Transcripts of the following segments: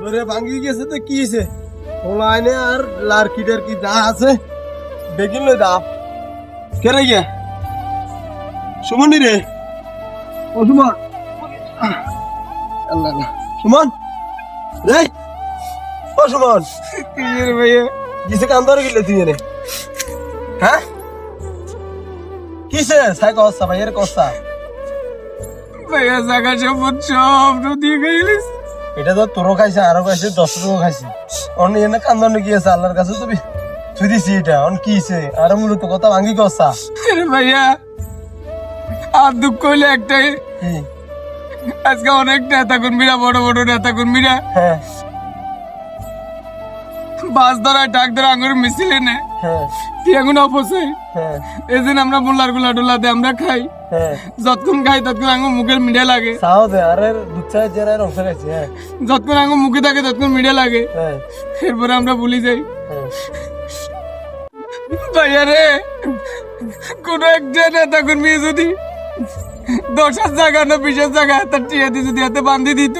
ধরে ভাঙ্গি গেছে তো কি হয়েছে ওলাইনে আর লার্কিটার কি যা আছে? বেগিন লই দাও। কে রে গিয়া সুমনি রে? ও সুমন। আল্লাহ সুমন? রে? ও সুমন। কি রে কাম ধরে গেলে তুই রে হ্যাঁ? কিসে সাই কস্তা ভাই এর কস্তা ভাইয়া জায়গা সম্পদ সব নদী গেলিস এটা তো তোরও খাইছে আরও খাইছে দশ টাকাও খাইছে। অন এনে কান্দন আছে আল্লাহর কাছে তুমি তুই দিছি এটা অন কি হইছে? আর মূলত কথা ভাঙ্গি কস্তা ভাইয়া আর দুঃখ হইলে একটাই। আজকে অনেক নেতা কর্মীরা বড় বড় নেতা কর্মীরা হ্যাঁ। বাস ধরা ডাক ধরা আঙুর মিছিলে নে হ্যাঁ। এখন অপচয় হ্যাঁ। আমরা মোল্লারগুলা ডোলাতে আমরা খাই। হ্যাঁ। যতক্ষণ খাই ততক্ষণ আঙুর মুখের মিডিয়া লাগে। যতক্ষণ আঙুর মুখে থাকে ততক্ষণ মিডিয়া লাগে। এরপরে আমরা ভুলি যাই। ভাইয়া রে কোন একটা নেতা কর্মী যদি দশ হাজার জায়গা না বিশ হাজার জায়গা তার টিয়াতে যদি হাতে বান্ধি দিত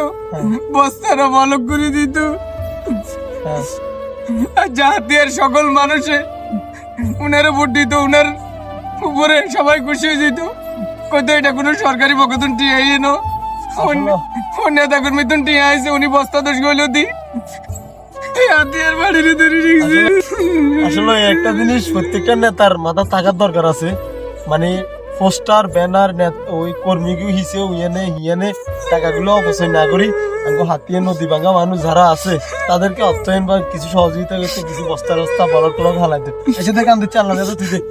বস্তারা বলক করে দিত। জাতীয় সকল মানুষে উনারে ভোট দিত উনার উপরে সবাই খুশি হয়ে যেত। কইতো এটা কোনো সরকারি পক্ষতন টিয়াই এনো নেতা কর্মী তুন টিয়া আইছে উনি বস্তা দোষ গইল দি। হাতিয়ার বাড়ির ধরে আসলে একটা জিনিস প্রত্যেকটা নেতার মাথা থাকার দরকার আছে। মানে পোস্টার ব্যানার ওই কর্মী হিসে উইয়ানে হিয়ানে টাকাগুলো অপচয় না করি। আঙ্গো হাতিয়ে নদী ভাঙা মানুষ যারা আছে, তাদেরকে অর্থায়ন বা কিছু সহযোগিতা করতে কিছু বস্তা রাস্তা বড় টলক হালাইতে এসে দেখে আমাদের চাল্লা যাবে তুই দেখ।